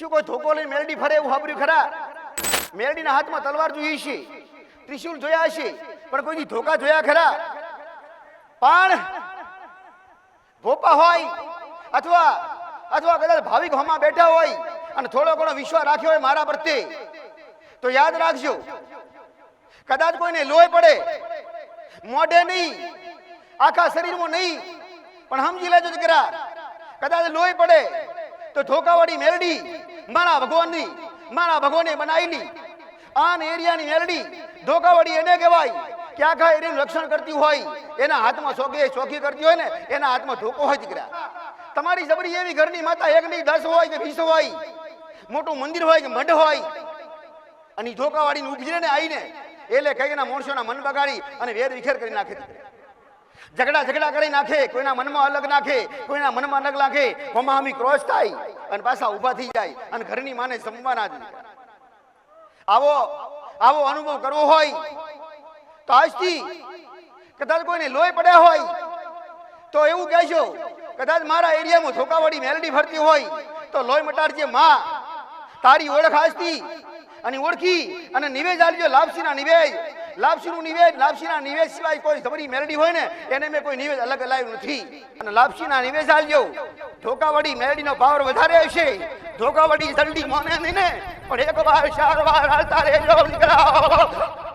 શું કોઈ ધોકો લઈને મેલડી ફરે એવું સાંભળ્યું ખરા? મેલડીના હાથમાં તલવાર જોઈ છે ત્રિશુલ જોયા હશે, પણ કોઈ ધોકા જોયા ખરા? પણ ભોપા હોય અથવા અથવા કદાચ ભાવિક હોમાં બેઠા હોય અને થોડો ઘણો વિશ્વાસ રાખ્યો હોય મારા પ્રત્યે, તો યાદ રાખજો, કદાચ કોઈને લોહી પડે, મોઢે નહીં, આખા શરીરમાં નહીં, પણ સમજી લેજો દીકરા, કદાચ લોહી પડે, તો ધોકાવાળી મેલડી મારા ભગવાનની, મારા ભગવાને બનાવેલી આન એરિયાની મેલડી ધોકાવાળી એને કહેવાય કે આખા એરિયાનું રક્ષણ કરતી હોય, એના હાથમાં ચોકી ચોકી કરતી હોય ને, એના હાથમાં ધોકો હોય દીકરા તમારી જબરી એવી ઘરની માતા એક નહીં, દસ હોય કે વીસ હોય. મોટું મંદિર હોય કે મઢ હોય. અને ઈ ઊભી ને આવીને એટલે કઈના માણસોના મન બગાડી અને વેર વિખેર કરી નાખે. ઝઘડા ઝઘડા કરી નાખે, કોઈના મનમાં અલગ નાખે, કોઈના મનમાં અલગ નાખે. હોમાહમી ક્રોસ થાય. અને પાછા ઊભા થઈ જાય અને ઘરની માને જમવાના જ આવો આવો અનુભવ કરવો હોય તો આજથી કદાચ કોઈને લોહી પડ્યા હોય તો એવું કહેશો કદાચ મારા એરિયામાં ધોકાવાળી મેલડી ફરતી હોય તો લોહી મટાડજે માં. તારી ઓળખ આજથી અને ઓળખી અને નિવેજ આલજો લાપસીના નિવેજ લાપસીનું નિવેદ લાપસીના નિવેદ સિવાય કોઈ જબરી મેલડી હોય ને, એને મેં કોઈ નિવેદ અલગ લાવ્યું નથી. અને લાપસીના નિવેદ આલજો ધોકાવાળી મેલડીનો પાવર વધારે હશે. ધોકાવાળી જલ્દી મોને નહીં ને. પણ એક વાર ચાર વાર હાલતા રહેજો દીકરા